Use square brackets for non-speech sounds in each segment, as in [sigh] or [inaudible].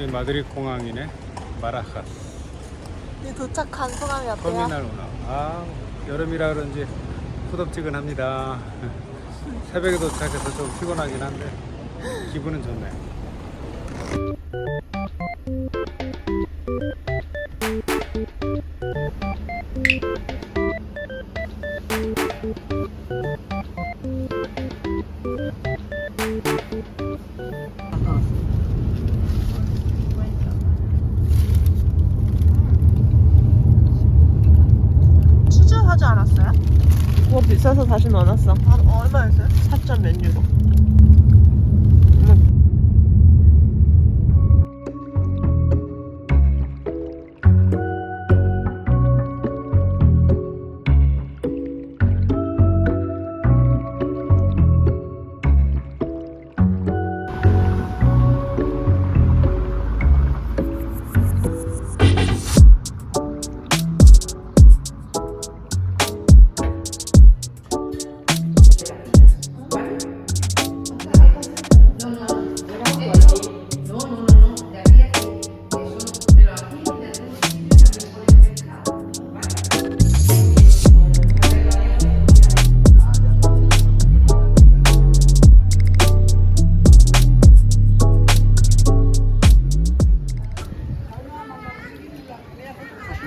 여기 마드리드 공항이네. 마라카스. 이 도착한 소감이 어때요? 터미널 오나. 아 여름이라 그런지 후덥지근합니다. [laughs] 새벽에 도착해서 좀 피곤하긴 한데 기분은 좋네요. 비싸서 다시 넣어놨어. 아, 얼마였어요? 4점 몇 유로.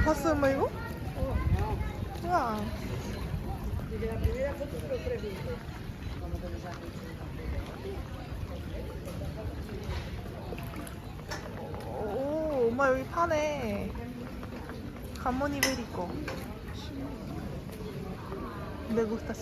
봤어 엄마 이거? 우와. 오 엄마 여기 파네. 가모니 베리코 데구스타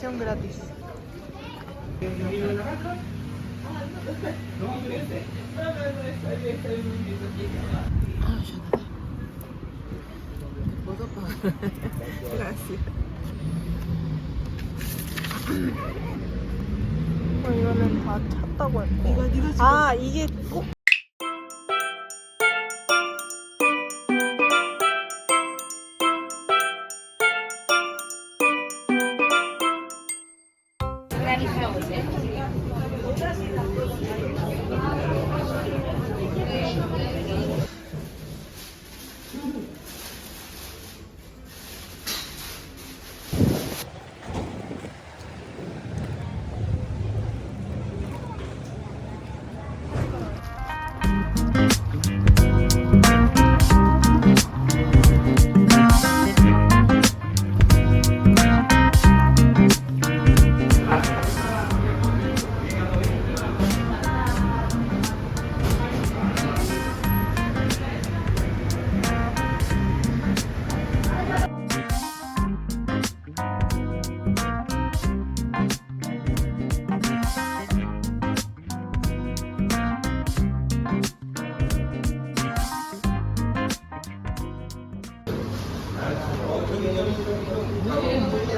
ción gratis gracias 어, 이거는 다 찼다고 했고. 이거 네가 지금 아 이게 꼭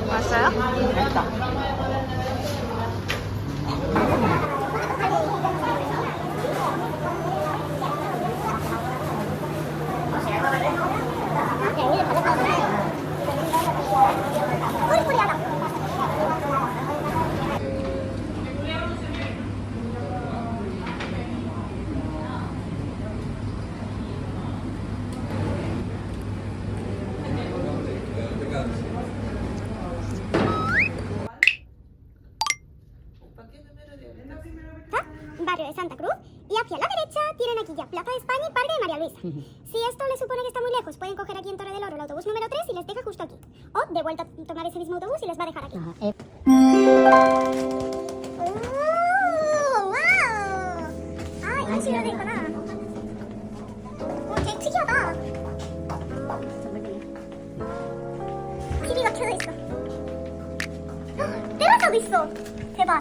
맛있어요? barrio Plata de España y Parque de María Luisa. si esto les supone que está muy lejos, pueden coger aquí en Torre del Oro el autobús número 3 y les deja justo aquí. O de vuelta a tomar ese mismo autobús y les va a dejar aquí. Ajá, eh. oh. Ay, casi nada. ¡Qué ¿qué esto? ¡Ah! ¡Te va!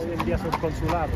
hoy en. Consulado.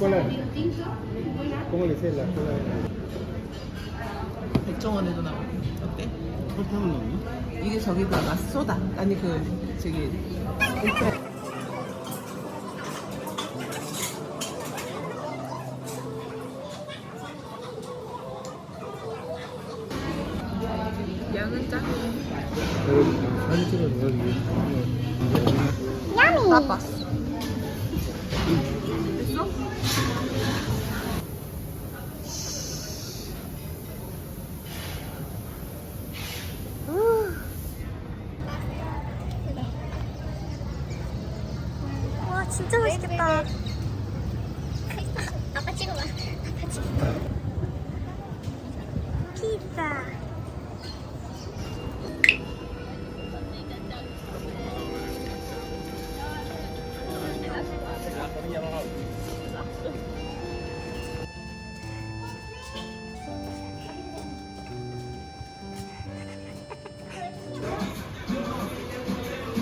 Cola. ¿Cómo le dice la cola? 백종원에도 나오고 어때? 설탕을 넣니? 이게 저기다가 소다 아니 그 저기 양은 작네 여기 사진 찍어서 여기. 바빴어 됐 진짜 맛있겠다. 아빠 찍어봐. 아빠 찍어. 피자.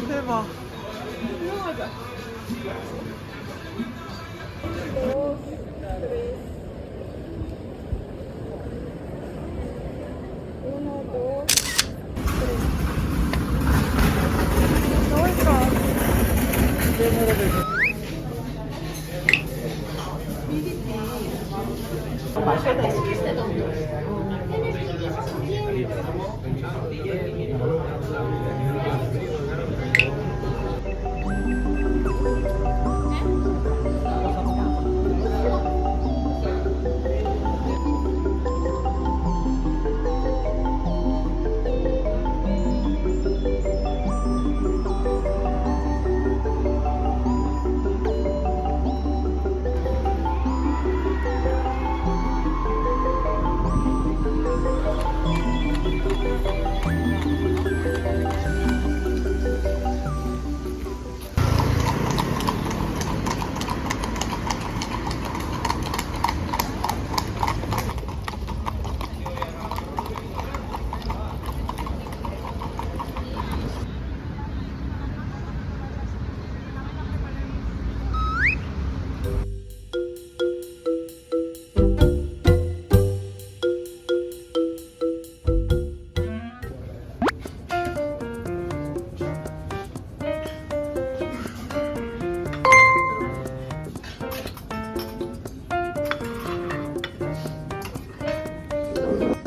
대박 Yeah. 감사합니다.